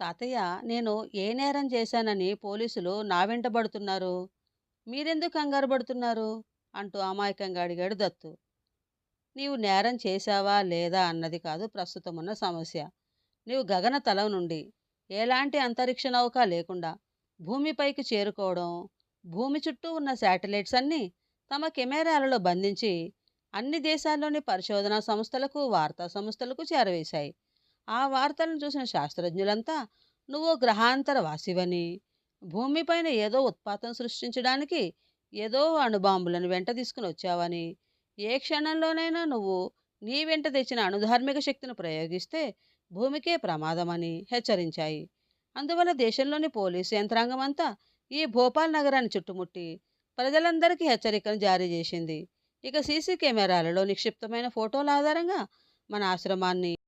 తాతయ్య నేను ఏ నేరం చేశానని పోలీసులు నా వెంటబడుతున్నారు మీరెందుకు కంగారు పడుతున్నారు? అంటూ అమాయకంగా అడిగాడు దత్తు. నీవు నేరం చేశావా లేదా అన్నది కాదు ప్రస్తుతం ఉన్న సమస్య. నీవు గగన తలం నుండి ఎలాంటి అంతరిక్ష నౌక లేకుండా భూమిపైకి చేరుకోవడం భూమి చుట్టూ ఉన్న శాటిలైట్స్ అన్నీ తమ కెమెరాలలో బంధించి అన్ని దేశాల్లోని పరిశోధనా సంస్థలకు వార్తా సంస్థలకు చేరవేశాయి. ఆ వార్తలను చూసిన శాస్త్రజ్ఞులంతా నువ్వు గ్రహాంతర వాసివని భూమిపైన ఏదో ఉత్పాతం సృష్టించడానికి ఏదో అణుబాంబులను వెంట తీసుకుని వచ్చావని ఏ క్షణంలోనైనా నువ్వు నీ వెంట తెచ్చిన అణుధార్మిక శక్తిని ప్రయోగిస్తే భూమికే ప్రమాదమని హెచ్చరించాయి. అందువల్ల దేశంలోని పోలీసు యంత్రాంగం అంతా ఈ భోపాల్ నగరాన్ని చుట్టుముట్టి ప్రజలందరికీ హెచ్చరికను జారీ చేసింది. ఇక సీసీ కెమెరాలలో నిక్షిప్తమైన ఫోటోల ఆధారంగా మన ఆశ్రమాన్ని